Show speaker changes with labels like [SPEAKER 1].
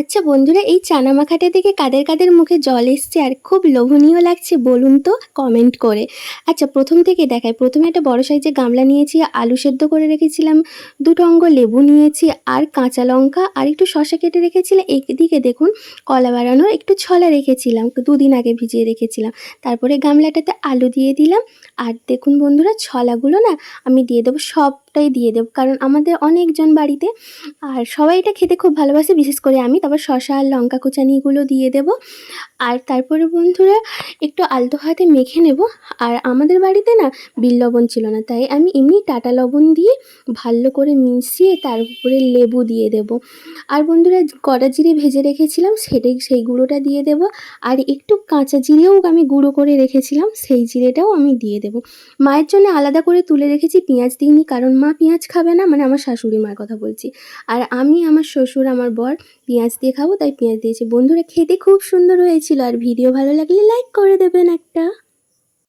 [SPEAKER 1] আচ্ছা বন্ধুরা, এই চানা মাখাটা দেখে কাদের কাদের মুখে জল এসছে আর খুব লোভনীয় লাগছে বলুন তো কমেন্ট করে। আচ্ছা প্রথম থেকে দেখাই। প্রথমে একটা বড় সাইজের গামলা নিয়েছি, আলু সেদ্ধ করে রেখেছিলাম, দুটো অঙ্গ লেবু নিয়েছি আর কাঁচা লঙ্কা আর একটু শসা কেটে রেখেছিলাম। একদিকে দেখুন, কলা বাড়ানোর একটু ছলা রেখেছিলাম, দুদিন আগে ভিজিয়ে রেখেছিলাম। তারপরে গামলাটাতে আলু দিয়ে দিলাম। আর দেখুন বন্ধুরা, ছলাগুলো না আমি দিয়ে দেবো সবটাই দিয়ে দেবো। কারণ আমাদের অনেকজন বাড়িতে, আর সবাই এটা খেতে খুব ভালোবাসে। বিশেষ করে আমি, তারপর শশা আর লঙ্কা কুচানিগুলো দিয়ে দেব। আর তারপরে বন্ধুরা একটু আলতো হাতে মেখে নেব। আর আমাদের বাড়িতে না বিল লবণ ছিল না, তাই আমি এমনি টাটা লবণ দিয়ে ভালো করে মিশিয়ে তার উপরে লেবু দিয়ে দেব। আর বন্ধুরা কড়া জিরে ভেজে রেখেছিলাম, সেটাই সেই গুঁড়োটা দিয়ে দেব। আর একটু কাঁচা জিরেও আমি গুঁড়ো করে রেখেছিলাম, সেই জিরেটাও আমি দিয়ে দেব। মায়ের জন্য আলাদা করে তুলে রেখেছি পেঁয়াজ দিইনি, কারণ মা পেঁয়াজ খাবে না মানে আমার শাশুড়ি মার কথা বলছি। আর আমি আমার শ্বশুর, আমার বর পেঁয়াজ দিয়ে খাব, তাই পেঁয়াজ দিয়েছি। বন্ধুরা খেতে খুব সুন্দর হয়েছিল, আর ভিডিও ভালো লাগলে লাইক করে দেবেন একটা।